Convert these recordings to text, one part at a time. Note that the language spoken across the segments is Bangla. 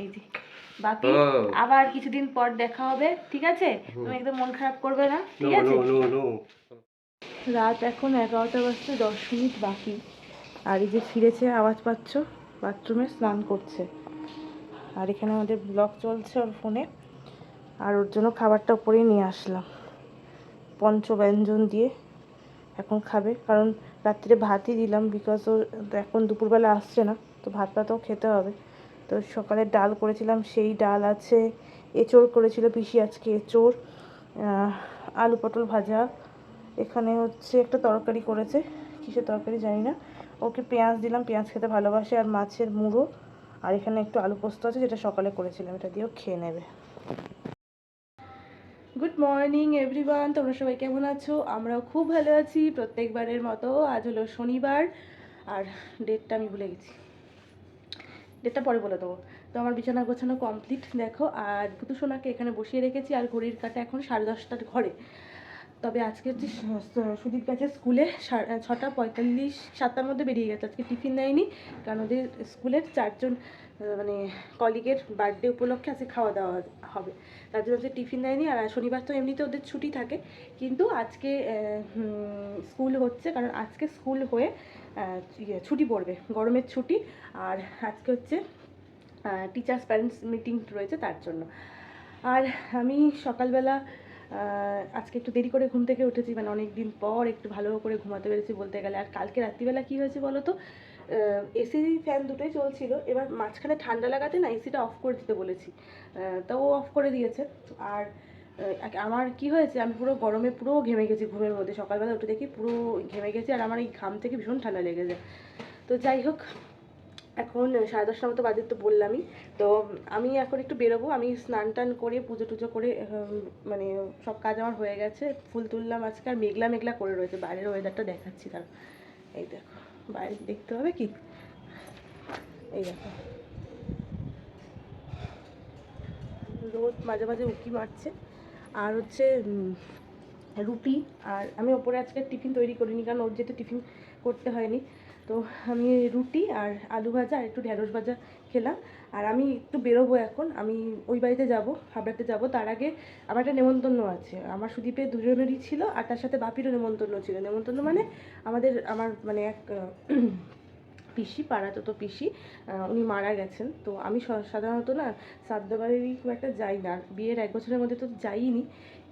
এই যে বাপি। আবার কিছুদিন পর দেখা হবে ঠিক আছে? তুমি একদম মন খারাপ করবে না ঠিক আছে? রাত এখন এগারোটা বাজতে দশ মিনিট বাকি। আর এই যে ফিরেছে আওয়াজ পাচ্ছ? বাথরুমে স্নান করছে। আর এখানে আমাদের ব্লগ চলছে ওর ফোনে। আর ওর জন্য খাবারটা উপরেই নিয়ে আসলাম। পঞ্চব্যঞ্জন দিয়ে এখন খাবে। কারণ রাত্রে ভাতই দিলাম বিকজ ও এখন দুপুরবেলা আসছে না। তো ভাত ভাতও খেতে হবে। তো সকালে ডাল করেছিলাম, সেই ডাল আছে, এঁচোড় করেছিল পিসি আজকে এঁচোড় আলু পটল ভাজা, এখানে হচ্ছে একটা তরকারি করেছে, কিসের তরকারি জানি না। ওকে পেঁয়াজ দিলাম, পেঁয়াজ খেতে ভালোবাসে, আর মাছের মুড়ো, আর এখানে একটু আলু পোস্ত আছে, যেটা সকালে করেছিলাম, এটা দিয়েও খেয়ে নেবে। গুড মর্নিং এভরিওয়ান তোমরা সবাই কেমন আছো? আমরাও খুব ভালো আছি, প্রত্যেকবারের মতো, আজ হলো শনিবার, আর ডেটটা আমি ভুলে গেছি। ডেটটা পরে বলে দেবো। তো আমার বিছানা গোছানো কমপ্লিট দেখো, আর সোনাকে এখানে বসিয়ে রেখেছি, আর ঘড়ির কাটা এখন সাড়ে দশটার ঘরে। তবে আজকে হচ্ছে সুদীপ গেছে স্কুলে ছটা পঁয়তাল্লিশ, সাতটার মধ্যে বেরিয়ে গেছে। আজকে টিফিন নেয়নি কারণ ওদের স্কুলের চারজন মানে কলিগের বার্থডে উপলক্ষে আজকে খাওয়া দাওয়া হবে। তার জন্য হচ্ছে টিফিন দেয়নি, আর শনিবার তো এমনিতে ওদের ছুটি থাকে। কিন্তু আজকে স্কুল হচ্ছে, কারণ আজকে স্কুল হয়ে ছুটি পড়বে, গরমের ছুটি। আর আজকে হচ্ছে টিচার্স প্যারেন্টস মিটিং রয়েছে তার জন্য। আর আমি সকালবেলা আজকে একটু দেরি করে ঘুম থেকে উঠেছি মানে অনেক দিন পর একটু ভালো করে ঘুমাতে পেরেছি বলতে গেলে। আর কালকে রাত্রিবেলা কী হয়েছে বলো তো? এসি ফ্যান দুটোই চলছিল, এবার মাঝখানে ঠান্ডা লাগাতে না এসিটা অফ করে দিতে বলেছি। তা ও অফ করে দিয়েছে। আর আমার কি হয়েছে, আমি পুরো গরমে পুরো ঘেমে গেছি ঘুমের মধ্যে। সকালবেলা উঠে দেখি পুরো ঘেমে গেছি আর আমার এই ঘাম থেকে ভীষণ ঠান্ডা লেগে যায় তো যাই হোক, এখন সাড়ে দশটার মতো বাজে তো বললামই। তো আমি এখন একটু বেরোবো, আমি স্নান টান করে, পুজো টুজো করে মানে সব কাজ আমার হয়ে গেছে। ফুল তুললাম আজকে আর মেঘলা মেঘলা করে রয়েছে, বাইরের ওয়েদারটা দেখাচ্ছি তার এই দেখো, বাইরে দেখতে হবে কি? এই দেখো। রোদ মাঝে মাঝে উঁকি মারছে। আর হচ্ছে রুটি। আর আমি ওপরে আজকে টিফিন তৈরি করিনি, কারণ ওর যেহেতু টিফিন করতে হয়নি। তো আমি রুটি আর আলু ভাজা আর একটু ঢেঁড়স ভাজা খেলাম। আর আমি একটু বেরোবো এখন। আমি ওই বাড়িতে যাব, হাবড়াতে যাব। তার আগে আমার একটা নেমন্তন্ন আছে। আমার সুদীপের দুজনেরই ছিল আর তার সাথে বাপিরও নেমন্তন্ন ছিল। নেমন্তন্ন মানে আমাদের, আমার মানে এক পিসি, পাড়াতে তো পিসি উনি মারা গেছেন। তো আমি সাধারণত না শ্রাদ্ধ বাড়ি খুব একটা যাই না। বিয়ের এক বছরের মধ্যে তো যাইনি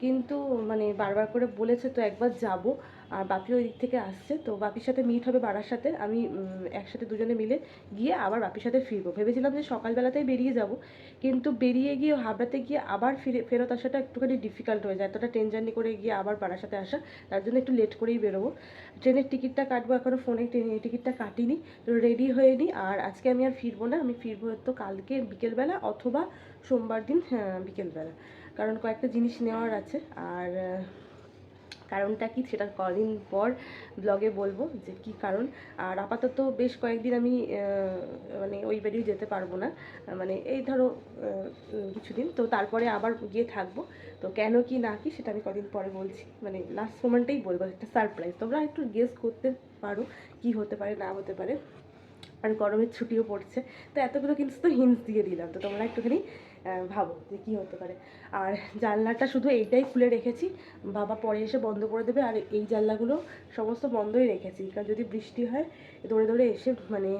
কিন্তু মানে বারবার করে বলেছে, তো একবার যাব। আর বাপি ওই দিক থেকে আসছে তো বাপির সাথে মিট হবে বাড়ার সাথে। আমি একসাথে দুজনে মিলে গিয়ে আবার বাপির সাথে ফিরবো। ভেবেছিলাম যে সকালবেলাতেই বেরিয়ে যাব কিন্তু বেরিয়ে গিয়ে হাবড়াতে গিয়ে আবার ফিরে ফেরত আসাটা একটুখানি ডিফিকাল্ট হয়ে যায়। এতটা ট্রেন জার্নি করে গিয়ে আবার বাড়ার সাথে আসা তার জন্য একটু লেট করেই বেরোবো। ট্রেনের টিকিটটা কাটবো এখনও ফোনে ট্রেনের টিকিটটা কাটিনি তো রেডি হয়ে নিই আর আজকে আমি আর ফিরবো না আমি ফিরবো তো কালকে বিকেলবেলা অথবা সোমবার দিন হ্যাঁ, বিকেলবেলা। কারণ কয়েকটা জিনিস নেওয়ার আছে আর কারণটা কি সেটা কদিন পর ব্লগে বলব যে কি কারণ। আর আপাতত বেশ কয়েকদিন আমি মানে ওই বাড়িও যেতে পারব না। মানে এই ধরো কিছুদিন। তো তারপরে আবার গিয়ে থাকব। তো কেন কি না কি সেটা আমি কদিন পরে বলছি। মানে লাস্ট মোমেন্টেই বলব, একটা সারপ্রাইজ তোমরা একটু গেস করতে পারো কি হতে পারে, না হতে পারে। আর গরমের ছুটিও পড়ছে। তো এতগুলো কিন্তু তো হিন্স দিয়ে দিলাম। তো তোমরা একটুখানি ভাবো যে কী হতে পারে। আর জানলাটা শুধু এইটাই খুলে রেখেছি। বাবা পরে এসে বন্ধ করে দেবে। আর এই জানলাগুলো সমস্ত বন্ধই রেখেছি। কারণ যদি বৃষ্টি হয়, দৌড়ে দৌড়ে এসে মানে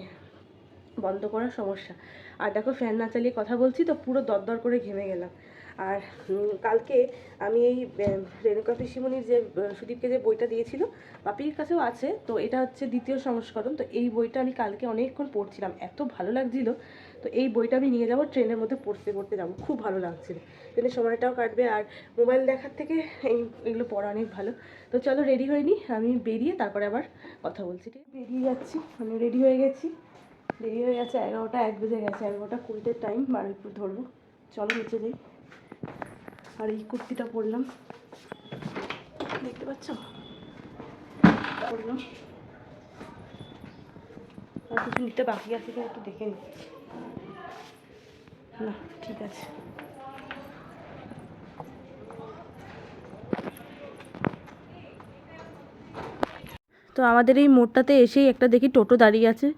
বন্ধ করার সমস্যা। আর দেখো ফ্যান না চালিয়ে কথা বলছি তো পুরো দরদর করে ঘেমে গেলাম। আর কালকে আমি এই রেণুকা পিসিমণির যে সুদীপকে যে বইটা দিয়েছিল, বাপির কাছেও আছে, তো এটা হচ্ছে দ্বিতীয় সংস্করণ। তো এই বইটা আমি কালকে অনেকক্ষণ পড়ছিলাম, এত ভালো লাগছিল। তো এই বইটা আমি নিয়ে যাব, ট্রেনের মধ্যে পড়তে পড়তে যাব, খুব ভালো লাগছিল। ট্রেনের সময়টাও কাটবে, আর মোবাইল দেখার থেকে এই, এগুলো পড়া অনেক ভালো। তো চলো রেডি হয়ে নিই আমি বেরিয়ে তারপরে আবার কথা বলছি? বেরিয়ে যাচ্ছি, আমি রেডি হয়ে গেছি। দেরি হয়ে গেছে এগারোটা, এক বেজে গেছে, এগারোটা কুড়িতে টাইম বারুইপুর ধরবো। চলো নিচে যাই। আর এই কুর্তিটা পরলাম। দেখতে পাচ্ছ? পরলাম। আর কিছু নিতে বাকি আছে কিনা একটু দেখে নি। না, ঠিক আছে। তো আমাদের এই মোড়টাতে এসেই একটা দেখি টোটো দাঁড়িয়ে আছে।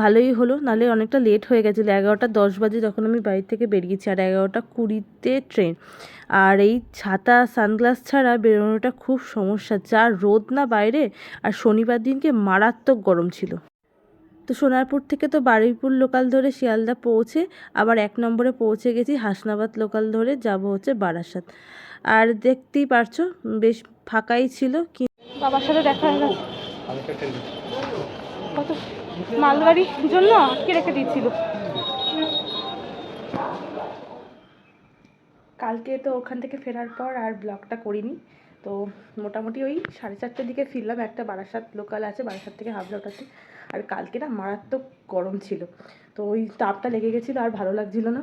ভালোই হলো নালে অনেকটা লেট হয়ে গেছিল। এগারোটা দশ বাজে যখন আমি বাড়ি থেকে বেরিয়েছি, আর এগারোটা কুড়িতে ট্রেন আর এই ছাতা সানগ্লাস ছাড়া বেরোনোটা খুব সমস্যা। যা রোদ না বাইরে, আর শনিবার দিনকে মারাত্মক গরম ছিল। তো সোনারপুর থেকে তো বারুইপুর লোকাল ধরে শিয়ালদা পৌঁছে, আবার এক নম্বরে পৌঁছে গেছি হাসনাবাদ লোকাল ধরে, যাব হচ্ছে বারাসাত। আর দেখতেই পারছ, বেশ ফাঁকাই ছিল বাবার সাথে দেখা হয়ে গেছে। কত? জন্য? আটকে রেখে দিয়েছিল? কালকে তো ওখান থেকে ফেরার পর আর ব্লগটা করিনি। তো মোটামুটি ওই সাড়ে চারটের দিকে ফিরলাম। একটা বারাসাত লোকাল আছে, বারাসাত থেকে হাবড়া ওঠাতে আর কালকে না মারাত্মক গরম ছিল। তো ওই তাপটা লেগে গেছিল, আর ভালো লাগছিল না।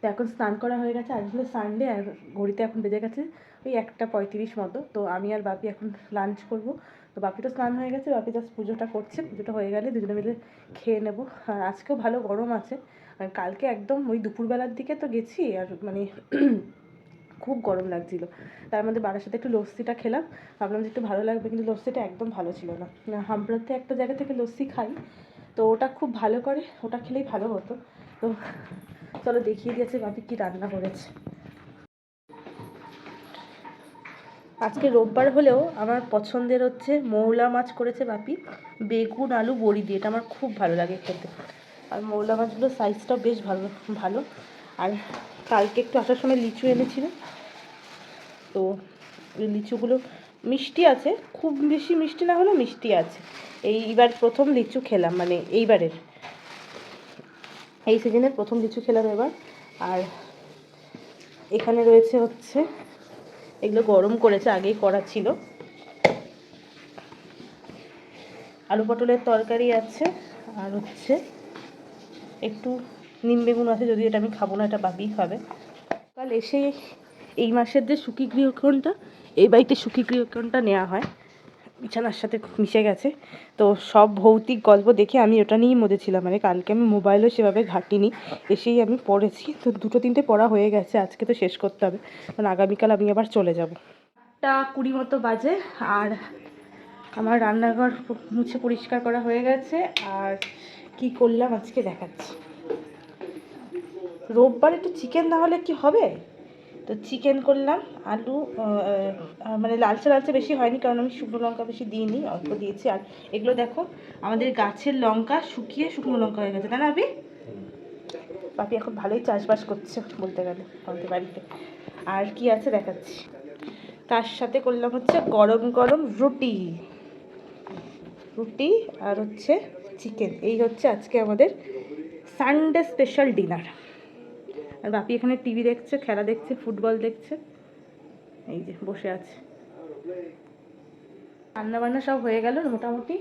তো এখন স্নান করা হয়ে গেছে। আর হলো সানডে আর ঘড়িতে এখন বেজে গেছে ওই একটা পঁয়ত্রিশ মতো। তো আমি আর বাপি এখন লাঞ্চ করব। তো বাপি তো স্নান হয়ে গেছে, বাপি জাস্ট পুজোটা করছে, পুজোটা হয়ে গেলে দুজনে মিলে খেয়ে নেব। আর আজকেও ভালো গরম আছে। আর কালকে একদম ওই দুপুরবেলার দিকে তো গেছি, আর মানে খুব গরম লাগছিল। তার মধ্যে বাড়ার সাথে একটু লস্যিটা খেলাম। ভাবলাম যে একটু ভালো লাগবে, কিন্তু লস্যিটা একদম ভালো ছিল না। হামড়াতে একটা জায়গা থেকে লস্যি খাই, তো ওটা খুব ভালো করে, ওটা খেলেই ভালো হতো। তো চলো দেখিয়ে দিয়েছে বাপি কী রান্না করেছে। আজকে রোববার হলেও আমার পছন্দের হচ্ছে মৌলা মাছ করেছে বাপি। বেগুন, আলু, বড়ি দিয়ে। এটা আমার খুব ভালো লাগে খেতে। আর মৌলা মাছগুলোর সাইজটাও বেশ ভালো ভালো। আর কালকে একটু আসার সময় লিচু এনেছিল। তো লিচুগুলো মিষ্টি আছে। খুব বেশি মিষ্টি না হলেও মিষ্টি আছে। এইবার প্রথম লিচু খেলাম মানে এইবারের। এই সিজনের প্রথম লিচু খেলাম এবার। আর এখানে রয়েছে হচ্ছে এগুলো গরম করেছে, আগেই করা ছিল। আলু পটলের তরকারি আছে, আর হচ্ছে একটু নিম বেগুন আছে, যদি এটা আমি খাব না, এটা বাপিই খাবে। কাল এসে এই মাসের যে সুখী গৃহকোণটা, এই বাড়িতে সুখী গৃহকোণটা নেওয়া হয়। বিছানার সাথে মিশে গেছে। তো সব ভৌতিক গল্প দেখে আমি ওটা নিয়েই মজেছিলাম মানে কালকে আমি মোবাইলও সেভাবে ঘাটিনি, এসেই আমি পড়েছি। তো দুটো তিনটে পড়া হয়ে গেছে, আজকে তো শেষ করতে হবে। কারণ আগামীকাল আমি আবার চলে যাব। আটটা কুড়ি মতো বাজে আর আমার রান্নাঘর মুছে পরিষ্কার করা হয়ে গেছে। আর কি করলাম আজকে দেখাচ্ছি। রোববার একটু চিকেন না হলে কি হবে? তো চিকেন করলাম, আলু মানে লালচে লালচে বেশি হয়নি কারণ আমি শুকনো লঙ্কা বেশি দিইনি, অল্প দিয়েছি। আর এগুলো দেখো, আমাদের গাছের লঙ্কা শুকিয়ে শুকনো লঙ্কা হয়ে গেছে, তাই না আবি পাপি এখন ভালোই চাষবাস করছে বলতে গেলে, আমাদের বাড়িতে। আর কি আছে দেখাচ্ছি। তার সাথে করলাম হচ্ছে গরম গরম রুটি। রুটি আর হচ্ছে চিকেন। এই হচ্ছে আজকে আমাদের সানডে স্পেশাল ডিনার আর বাপি এখানে টিভি দেখছে, খেলা দেখছে, ফুটবল দেখছে। এই যে, বসে আছে। রান্না বান্না সব হয়ে গেল, মোটামুটি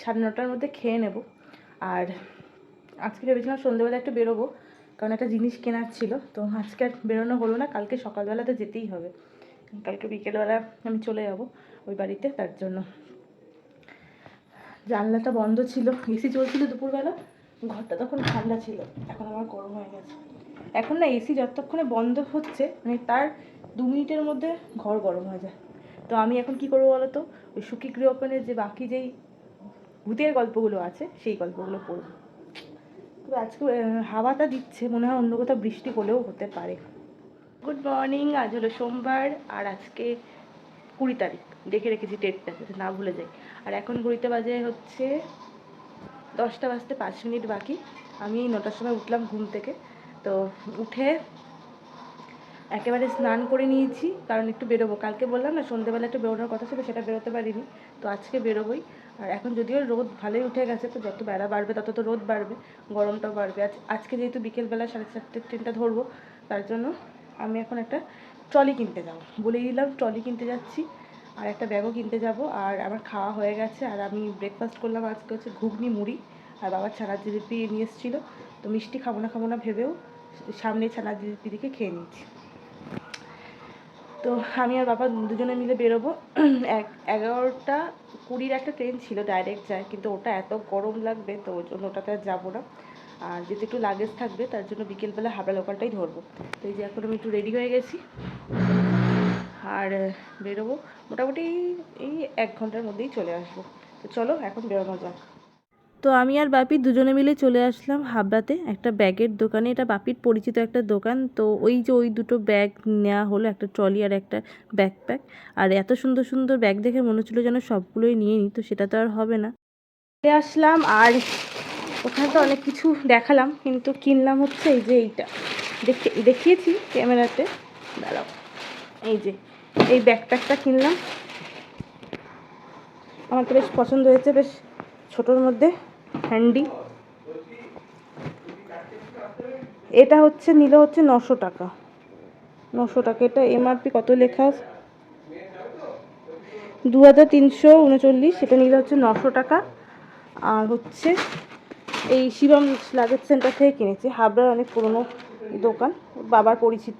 সাড়ে নটার মধ্যে খেয়ে নেব। আর আজকে ভেবেছিলাম সন্ধ্যেবেলা একটু বেরোবো, কারণ একটা জিনিস কেনার ছিল। তো আজকে আর বেরোনো হলো না, কালকে সকালবেলা তো যেতেই হবে। কালকে বিকেলবেলা আমি চলে যাব ওই বাড়িতে, তার জন্য। জানলাটা বন্ধ ছিল, এসি চলছিল দুপুরবেলা, ঘরটা তখন ঠান্ডা ছিল, এখন আমার গরম হয়ে গেছে। এখন না এসি যতক্ষণে বন্ধ হচ্ছে মানে তার দু মিনিটের মধ্যে ঘর গরম হয়ে যায়। তো আমি এখন কি করব বলো তো ওই সুখী গৃহকোণের যে বাকি যেই ভূতের গল্পগুলো আছে, সেই গল্পগুলো পড়ব। তবে আজকে হাওয়াটা দিচ্ছে, মনে হয় অন্য কোথাও বৃষ্টি হলেও হতে পারে। গুড মর্নিং আজ হলো সোমবার, আর আজকে কুড়ি তারিখ। দেখে রেখেছি ডেটটা যাতে না ভুলে যাই। আর এখন ঘড়িতে বাজে হচ্ছে দশটা বাজতে পাঁচ মিনিট বাকি। আমি নটার সময় উঠলাম ঘুম থেকে। তো উঠে একেবারে স্নান করে নিয়েছি, কারণ একটু বেরোবো। কালকে বললাম না সন্ধ্যেবেলা একটু বেরোনোর কথা ছিল, সেটা বেরোতে পারিনি, তো আজকে বেরোবোই। আর এখন যদিও রোদ ভালোই উঠে গেছে, তো যত বেলা বাড়বে তত তো রোদ বাড়বে, গরমটাও বাড়বে। আজ, আজকে যেহেতু বিকেলবেলা সাড়ে চারটের ট্রেনটা ধরবো, তার জন্য আমি এখন একটা ট্রলি কিনতে যাব। বলেই দিলাম, ট্রলি কিনতে যাচ্ছি, আর একটা ব্যাগও কিনতে যাব। আর আমার খাওয়া হয়ে গেছে, আর আমি ব্রেকফাস্ট করলাম আজকে হচ্ছে ঘুগনি মুড়ি, আর বাবার ছানার জিলিপি নিয়ে এসেছিল। তো মিষ্টি খাব না খাব না ভেবেও সামনে ছানা জিলিপি দিকে খেয়ে নিচ্ছি। তো আমি আর বাবা দুজনে মিলে বেরোবো। এক এগারোটা কুড়ির একটা ট্রেন ছিল ডাইরেক্ট যায়, কিন্তু ওটা এত গরম লাগবে তো ওই জন্য ওটাতে আর যাব না। আর যেহেতু একটু লাগেজ থাকবে, তার জন্য বিকেলবেলা হাবড়া লোকালটাই ধরবো। তো এই যে এখন আমি একটু রেডি হয়ে গেছি। আর বেরোবো। মোটামুটি এই এক ঘণ্টার মধ্যেই চলে আসব। তো চলো, এখন বেরোনো যাক। তো আমি আর বাপি দুজনে মিলে চলে আসলাম হাবড়াতে একটা ব্যাগের দোকানে। এটা বাপির পরিচিত একটা দোকান। তো ওই যে ওই দুটো ব্যাগ নেওয়া হলো, একটা ট্রলি আর একটা ব্যাকপ্যাক। আর এত সুন্দর সুন্দর ব্যাগ দেখে মনে হচ্ছিল যেন সবগুলোই নিয়ে নিই তো সেটা তো আর হবে না। চলে আসলাম আর ওখানে তো অনেক কিছু দেখালাম, কিন্তু কিনলাম হচ্ছে এই যে এইটা। দেখে দেখিয়েছি ক্যামেরাতে। দাঁড়াও। এই যে, এই ব্যাকপ্যাকটা কিনলাম। আমার তো বেশ পছন্দ হয়েছে, বেশ ছোটোর মধ্যে। হ্যান্ডি। এটা হচ্ছে, নিল হচ্ছে নশো টাকা। নশো টাকা। এটা এমআরপি কত লেখা দু হাজার তিনশো উনচল্লিশ। এটা নিলে হচ্ছে নশো টাকা। আর হচ্ছে, এই শিবম লাগেজ সেন্টার থেকে কিনেছি। হাবড়ার অনেক পুরনো দোকান, বাবার পরিচিত।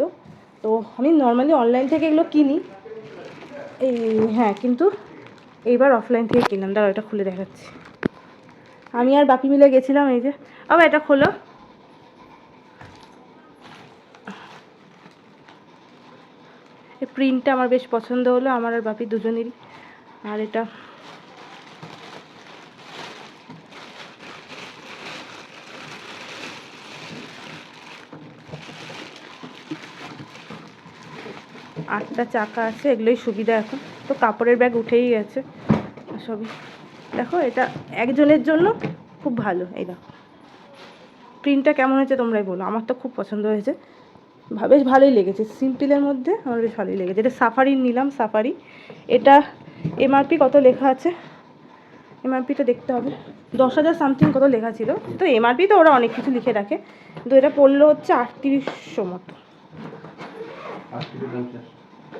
তো আমি নর্মালি অনলাইন থেকে এগুলো কিনি। এই হ্যাঁ কিন্তু এইবার অফলাইন থেকে কিনলাম। দাঁড়াও, এটা খুলে দেখাচ্ছি। আমি আর বাপি মিলে গেছিলাম, এই যে। আবার এটা খোলো। এই প্রিন্টটা আমার বেশ পছন্দ হলো, আমার আর বাপি দুজনেরই। আর এটা আটটা চাকা আছে, এগুলোই সুবিধা এখন। তো কাপড়ের ব্যাগ উঠেই গেছে, সবই। দেখো, এটা একজনের জন্য খুব ভালো, এই দেখো প্রিন্টটা কেমন হয়েছে তোমরাই বলো, আমার তো খুব পছন্দ হয়েছে। বেশ ভালোই লেগেছে সিম্পলের মধ্যে আমার বেশ ভালোই লেগেছে। এটা সাফারি নিলাম সাফারি এটা এমআরপি কত লেখা আছে? এমআরপিটা দেখতে হবে। দশ হাজার সামথিং কত লেখা ছিল? তো এমআরপি তো ওরা অনেক কিছু লিখে রাখে। তো এটা পড়ল হচ্ছে আটত্রিশশো মতো।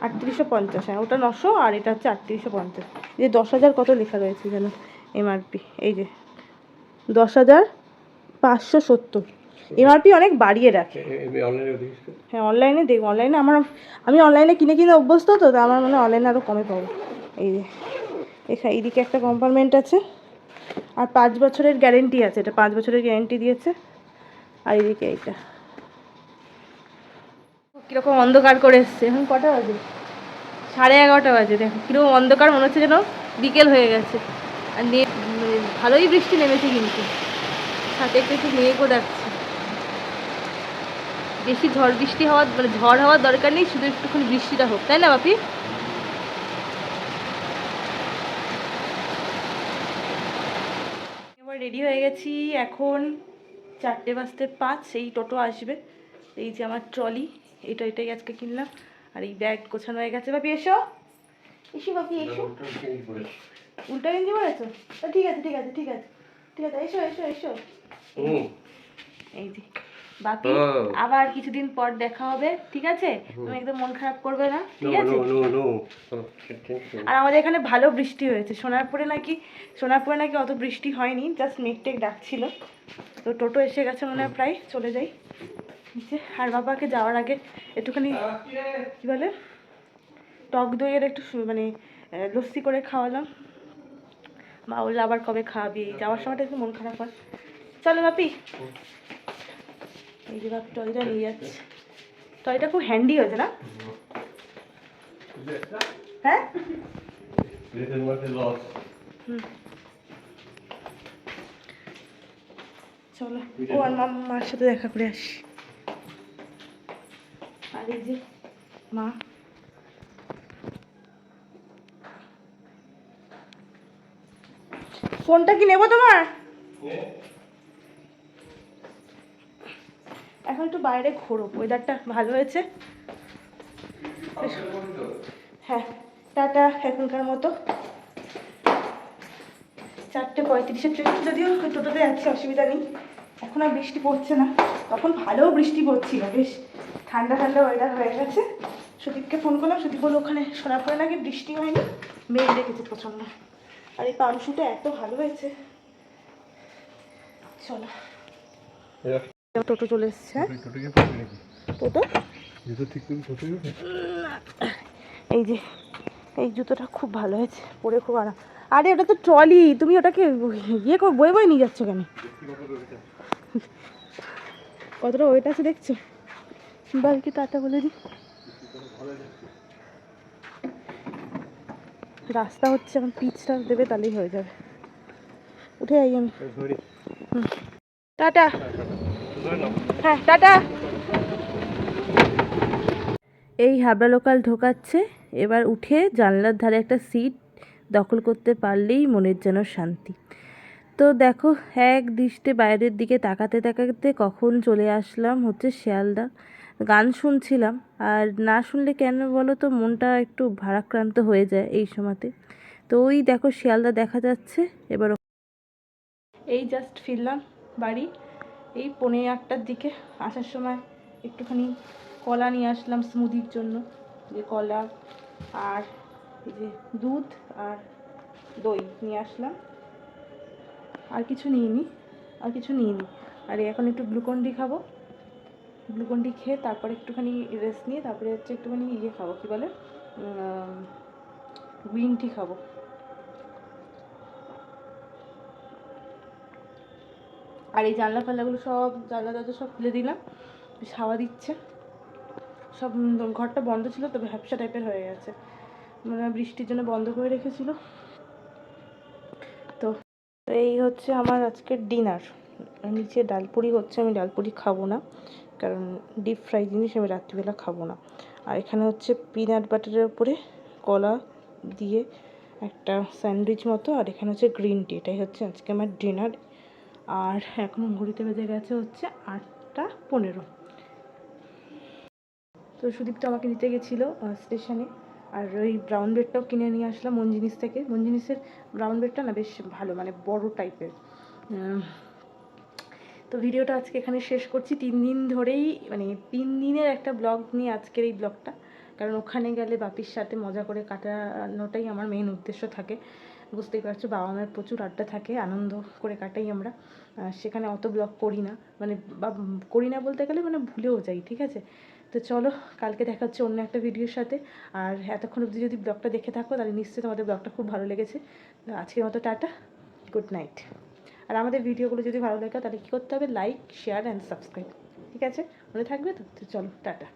আটত্রিশশো পঞ্চাশ হ্যাঁ ওটা নশো আর এটা হচ্ছে আটত্রিশশো পঞ্চাশ। এই যে দশ হাজার কত লেখা রয়েছে যেন এমআরপি? এই যে দশ হাজার পাঁচশো সত্তর। এমআরপি অনেক বাড়িয়ে রাখে। হ্যাঁ অনলাইনে দেখব। অনলাইনে আমার আমি অনলাইনে কিনে কিনে অভ্যস্ত তো তো আমার মনে হয় অনলাইনে আরও কমে পাবো। এই যে এখানে এইদিকে একটা কম্পার্টমেন্ট আছে। আর পাঁচ বছরের গ্যারেন্টি আছে এটা পাঁচ বছরের গ্যারেন্টি দিয়েছে। আর এদিকে এইটা। কীরকম অন্ধকার করে এসছে। এখন কটা বাজে? সাড়ে এগারোটা বাজে, দেখো। কীরকম অন্ধকার মনে হচ্ছে যেন বিকেল হয়ে গেছে। আর নে মানে ভালোই বৃষ্টি নেমেছে কিন্তু। সাথে একটু একটু মেঘও ডাকছে। বেশি ঝড় বৃষ্টি হওয়ার মানে ঝড় হওয়ার দরকার নেই, শুধু একটুখানি বৃষ্টিটা হোক। তাই না, বাপি? এবার রেডি হয়ে গেছি। এখন চারটে বাজতে পাঁচ, এই টোটো আসবে। এই যে আমার ট্রলি। এটা এটাই আজকে কিনলাম। আর এই ব্যাগ গোছানো হয়ে গেছে। বাপি এসো। এসো বাপি এসো। উল্টা গেঞ্জি পরেছো? তা ঠিক আছে ঠিক আছে ঠিক আছে ঠিক আছে এসো এসো এসো। এই যে বাপি আবার কিছুদিন পর দেখা হবে ঠিক আছে? তুমি একদম মন খারাপ করবে না ঠিক আছে? আর আমাদের এখানে ভালো বৃষ্টি হয়েছে। সোনারপুরে নাকি সোনারপুরে নাকি অত বৃষ্টি হয়নি জাস্ট মেঘ টেক ডাকছিল। তো টোটো এসে গেছে মনে হয় প্রায় চলে যাই। নিচে আর বাবাকে যাওয়ার আগে একটুখানি, কী বলে? টক দইয়ের একটু মানে লস্যি করে খাওয়ালাম। মা বলল, আবার কবে খাওয়াবি যাওয়ার সময়টা একটু মন খারাপ হয়। চলো বাপি। এই যে বাপি টয়টা নিয়ে যাচ্ছে। টয়টা খুব হ্যান্ডি হয়েছে না? হ্যাঁ? চলো। ও আর মা মার সাথে দেখা করে আসি। মা ফোনটা কি নেব তোমার? এখন একটু বাইরে ঘোরো ওয়েদারটা ভালো হয়েছে। হ্যাঁ টাটা, এখনকার মতো। চারটে পঁয়ত্রিশে ট্রেন, যদিও টোটোতে যাচ্ছি, অসুবিধা নেই। এখন আর বৃষ্টি পড়ছে না। তখন ভালো বৃষ্টি পড়ছিল, বেশ। ঠান্ডা ঠান্ডা ওয়েদার হয়ে গেছে। সুদীপকে ফোন করলাম সুদীপ বলল ওখানে সোনারপুরে নাকি বৃষ্টি হয়নি? মেঘ ডেকেছে প্রচণ্ড। আর এই পামশুটা এত ভালো হয়েছে। চলো। টোটো চলে এসছে। হ্যাঁ টোটো? এই যে এই জুতোটা খুব ভালো হয়েছে পরে খুব আরাম। আরে ওটা তো ট্রলি তুমি ওটাকে ইয়ে করে বয়ে বয়ে নিয়ে যাচ্ছ কেন? কতটা ওয়েট আছে দেখছ? বালকি টাটা বলে দিই। রাস্তা হচ্ছে এখন পিচটা দেবে তাহলেই হয়ে যাবে। উঠে যাই আমি। টাটা। হ্যাঁ টাটা। এই হাবড়া লোকাল ঢোকাচ্ছে। এবার উঠে জানলার ধারে একটা সিট দখল করতে পারলেই মনের যেন শান্তি। তো দেখো, এক দৃষ্টে বাইরের দিকে তাকাতে তাকাতে কখন চলে আসলাম হচ্ছে শিয়ালদা। গান শুনছিলাম। আর না শুনলে কেন বলো তো, মনটা একটু ভারাক্রান্ত হয়ে যায় এই সময়তে। তো ওই দেখো শিয়ালদা দেখা যাচ্ছে, এবার এই জাস্ট ফিরলাম বাড়ি। এই পনেরো আটটার দিকে আসার সময় একটুখানি কলা নিয়ে আসলাম স্মুদির জন্য। যে কলা আর এই যে দুধ আর দই নিয়ে আসলাম। আর কিছু নিইনি, আর কিছু নিইনি। আর এখন একটু গ্লুকন ডি খাব। গ্লুকন ডি খেয়ে তারপরে একটুখানি রেস্ট নিয়ে তারপরে হচ্ছে একটুখানি ইয়ে খাব, কী বলে? গ্রিন টি খাব। আর এই জানলা ফাল্লাগুলো সব, জানলা দরজা সব খুলে দিলাম। হাওয়া দিচ্ছে। সব ঘরটা বন্ধ ছিল, তবে হ্যাপসা টাইপের হয়ে গেছে। মানে বৃষ্টির জন্য বন্ধ করে রেখেছিল। তো এই হচ্ছে আমার আজকের ডিনার নিচে ডালপুরি হচ্ছে, আমি ডালপুরি খাব না। কারণ ডিপ ফ্রাই জিনিস আমি রাত্রিবেলা খাব না। আর এখানে হচ্ছে পিনাট বাটারের উপরে কলা দিয়ে একটা স্যান্ডউইচ মতো, আর এখানে হচ্ছে গ্রিন টি এটাই হচ্ছে আজকে আমার ডিনার আর এখন ঘড়িতে বেজে গেছে হচ্ছে আটটা পনেরো। তো সুদীপ তো আমাকে নিতে গেছিল স্টেশনে আর ওই ব্রাউন ব্রেডটাও কিনে নিয়ে আসলাম মন জিনিস থেকে। মন জিনিসের ব্রাউন ব্রেডটা না বেশ ভালো মানে বড় টাইপের তো ভিডিওটা আজকে এখানে শেষ করছি। তিন দিন ধরেই মানে তিন দিনের একটা ব্লগ নিয়ে আজকের এই ব্লগটা। কারণ ওখানে গেলে বাপির সাথে মজা করে কাটানোটাই আমার মেইন উদ্দেশ্য থাকে। বুঝতেই পারছ, বাবা মায়ের প্রচুর আড্ডা থাকে, আনন্দ করে কাটাই আমরা। সেখানে অত ব্লগ করি না। মানে বা করি না বলতে গেলে মানে ভুলেও যাই, ঠিক আছে? তো চলো, কালকে দেখা হচ্ছে অন্য একটা ভিডিওর সাথে। আর এতক্ষণ অবধি যদি ব্লগটা দেখে থাকো, তাহলে নিশ্চয়ই তোমাদের ব্লগটা খুব ভালো লেগেছে। আজকের মতো টাটা গুড নাইট আর আমাদের ভিডিওগুলো যদি ভালো লাগে তাহলে কী করতে হবে? লাইক শেয়ার অ্যান্ড সাবস্ক্রাইব ঠিক আছে? মনে থাকবে তো? তো চলো, টাটা।